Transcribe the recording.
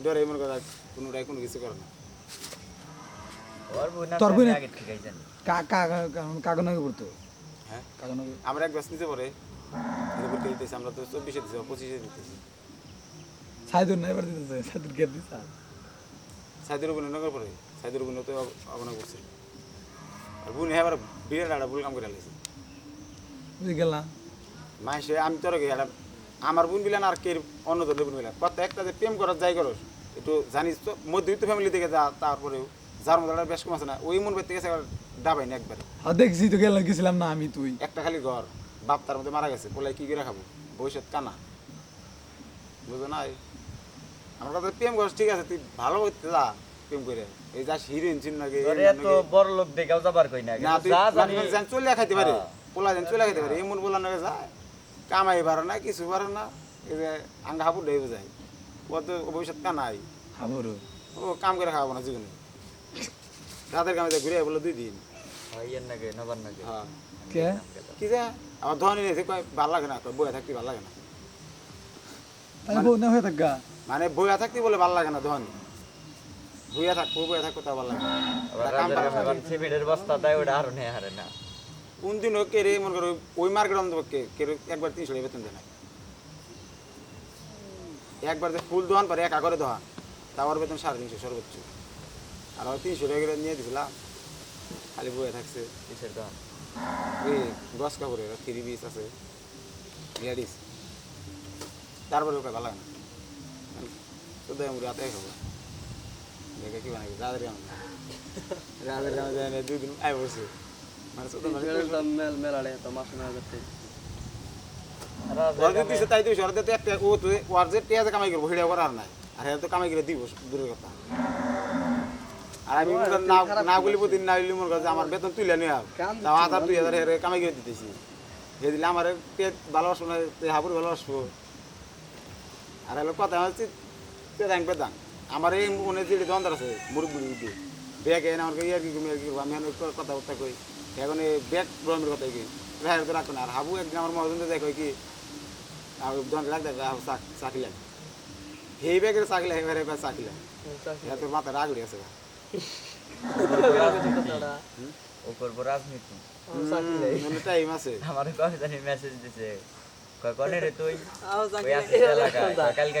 এই ডরে মনে করা কোনোটাই কোনো কিছু করে না। তোর কাগজ নাকি পড়তো হ্যাঁ? আমরা এক ব্যাস নিতে পারে দিতেছি আমরা তো চব্বিশে দিচ্ছি পঁচিশে দিতেছি। সাইদুর না এবার দিতেছে। সাইদুর কে দিতা সাইদের নগর পরে সাইদের বোনে তো অবনা করছে। আর বোন হ্যাঁ এবার বিরাট একটা ভুল কাম করে আলাইছে বুঝে গেলাম মাসে আমি তোর আমার বোন বিলান আর কে অন্য ধরনের বোন বিলান। কত একটা যে প্রেম করার যাই করস। একটু জানিস তো মধ্যবিত্ত ফ্যামিলি থেকে যা তারপরেও যার মধ্যে একটা বেশ কম আছে না ওই মন থেকে একবার ডাবাই না একবারে। দেখছি তো গেলাম গেছিলাম না আমি তুই। একটা খালি ঘর বাপ তার মধ্যে মারা গেছে বলে কি করে খাব? ভবিষ্যৎ কানা। বুঝো না? আমার কথা প্রেম করস ঠিক আছে তুই ভালো করতে যা প্রেম করে। এই যা হিরোইন চিন এত বড় লোক দেখাও যাবার কই না? না তুই যা জানি। মানুষ যেন চলে খাইতে পারে হ্যাঁ। পোলা যেন চলে খাইতে পারে এমন বলা না যায়। কামাই পারে না কিছু পারে না এই যে আঙ্গা হাপুর দেবে যায়। তো ভবিষ্যৎ কানাই হাবরু ও কাম করে খাওয়াবো না জীবনে। রাতের কামে ঘুরে বলে দুই দিন। হ্যাঁ। কে? কি যে? আমার ধনী নিয়েছে কয় ভালো লাগে না বইয়া থাকতে ভালো লাগে না। না হয়ে থাকা মানে বইয়া থাকতে বলে ভালো লাগে না ধনী। বইয়া থাকব বইয়া থাকব তা ভালো লাগে সিমেন্টের বস্তা দেয় ওটা আরও নেই হারে না। কোন দিন ও কে রে মনে করো ওই মার্কেট অন্ত কে কে একবার তিনশো বেতন দেয় না। একবার যে ফুল দোয়ান পারে একা করে দোয়া তাওয়ার বেতন সাড়ে তিনশো, সর্বোচ্চ। আর আমার তিনশো টাকা নিয়ে দিছিলাম। খালি বইয়া থাকছে কিসের দাম ওই গস কাপড়ের থ্রি পিস আছে। লেডিস তারপরে ওকে ভালো না। তো দেয় মুড়ি আতাই খাব। দেখে কি বানাবি? রাতের না দুই দিন আয় বসে। মানে ছোট মানে রাতের ওর যদি কামে- দিছে তাই দিছে ওর তো একটা ও তো ওর যে টিয়া কামাই করব হিড়া করার নাই। আর হ্যাঁ তো কামাই করে দিব দূরের কথা। আর আমি না না বলি প্রতিদিন না বলি আমার বেতন তুলে নিয়ে আব তাও হাজার দুই হাজার হেরে কামাই করে দিতেছি। যে দিলে আমার পেট ভালোবাসবো না হাবুর ভালোবাসবো। আর হলো কথা হচ্ছে পেদাং পেদাং আমার এই মনে যে দন্দর আছে মুরগ বুড়ি উঠে ব্যাগ এনে আমাকে ইয়ার কি ইয়ার কি আমি এখন কথাবার্তা কই। এখন ব্যাগ রমের কথা কি রাহের তো রাখো না। আর হাবু একদিন আমার মহাজন দেখ কি দন লাগ দেখ চাকিলেন সেই ব্যাগের চাকিলে এবারে এবার চাকিলেন এত মাথা রাগ উড়ে আছে ও করব রাজনীতি টাইম আছে। আমার কবে জানি মেসেজ দিছে। কনে রে তুই? কালকে